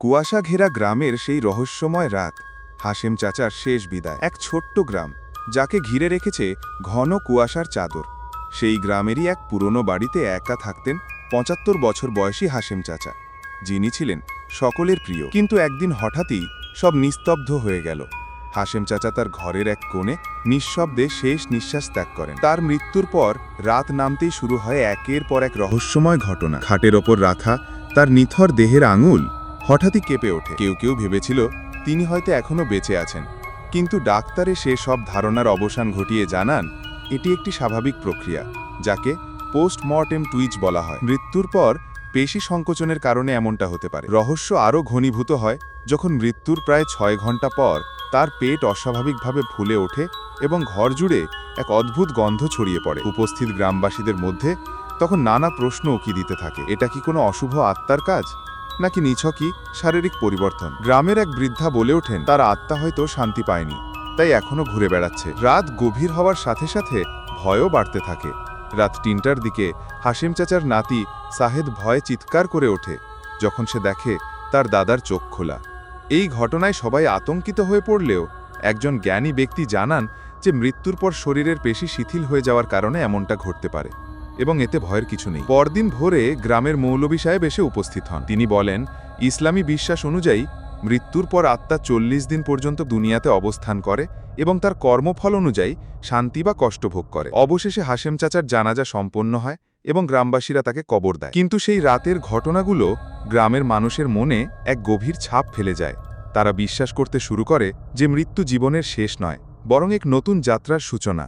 কুয়াশা ঘেরা গ্রামের সেই রহস্যময় রাত হাসেম চাচার শেষ বিদায়। এক ছোট্ট গ্রাম, যাকে ঘিরে রেখেছে ঘন কুয়াশার চাদর। সেই গ্রামেরই এক পুরনো বাড়িতে একা থাকতেন পঁচাত্তর বছর বয়সী হাসেম চাচা। যিনি ছিলেন সকলের প্রিয়। কিন্তু একদিন হঠাৎই সব নিস্তব্ধ হয়ে গেল। হাসেম চাচা তার ঘরের এক কোণে নিঃশব্দে শেষ নিঃশ্বাস ত্যাগ করেন। তার মৃত্যুর পর রাত নামতেই শুরু হয় একের পর এক রহস্যময় ঘটনা। খাটের ওপর রাখা তার নিথর দেহের আঙুল হঠাৎই কেঁপে ওঠে। কেউ কেউ ভেবেছিল, তিনি হয়তো এখনও বেঁচে আছেন। কিন্তু ডাক্তারে সে সব ধারণার অবসান ঘটিয়ে জানান, এটি একটি স্বাভাবিক প্রক্রিয়া, যাকে পোস্টমর্টেম টুইচ বলা হয়। মৃত্যুর পর পেশি সংকোচনের কারণে এমনটা হতে পারে। রহস্য আরও ঘনীভূত হয় যখন মৃত্যুর প্রায় ছয় ঘণ্টা পর তার পেট অস্বাভাবিকভাবে ফুলে ওঠে এবং ঘর জুড়ে এক অদ্ভুত গন্ধ ছড়িয়ে পড়ে। উপস্থিত গ্রামবাসীদের মধ্যে তখন নানা প্রশ্ন উকি দিতে থাকে। এটা কি কোনো অশুভ আত্মার কাজ? নাকি নিছকই শারীরিক পরিবর্তন। গ্রামের এক বৃদ্ধা বলে ওঠেন, তার আত্মা হয়তো শান্তি পায়নি, তাই এখনও ঘুরে বেড়াচ্ছে। রাত গভীর হওয়ার সাথে সাথে ভয়ও বাড়তে থাকে। রাত তিনটার দিকে হাসিম চাচার নাতি সাহেদ ভয়ে চিৎকার করে ওঠে, যখন সে দেখে তার দাদার চোখ খোলা। এই ঘটনায় সবাই আতঙ্কিত হয়ে পড়লেও একজন জ্ঞানী ব্যক্তি জানান যে মৃত্যুর পর শরীরের পেশি শিথিল হয়ে যাওয়ার কারণে এমনটা ঘটতে পারে। এবং এতে ভয়ের কিছু নেই। পরদিন ভোরে গ্রামের মৌলবী সাহেব এসে উপস্থিত হন। তিনি বলেন, ইসলামী বিশ্বাস অনুযায়ী মৃত্যুর পর আত্মা চল্লিশ দিন পর্যন্ত দুনিয়াতে অবস্থান করে এবং তার কর্মফল অনুযায়ী শান্তি বা কষ্ট ভোগ করে। অবশেষে হাসেম চাচার জানাজা সম্পন্ন হয় এবং গ্রামবাসীরা তাকে কবর দেয়। কিন্তু সেই রাতের ঘটনাগুলো গ্রামের মানুষের মনে এক গভীর ছাপ ফেলে যায়। তারা বিশ্বাস করতে শুরু করে যে মৃত্যু জীবনের শেষ নয়, বরং এক নতুন যাত্রার সূচনা।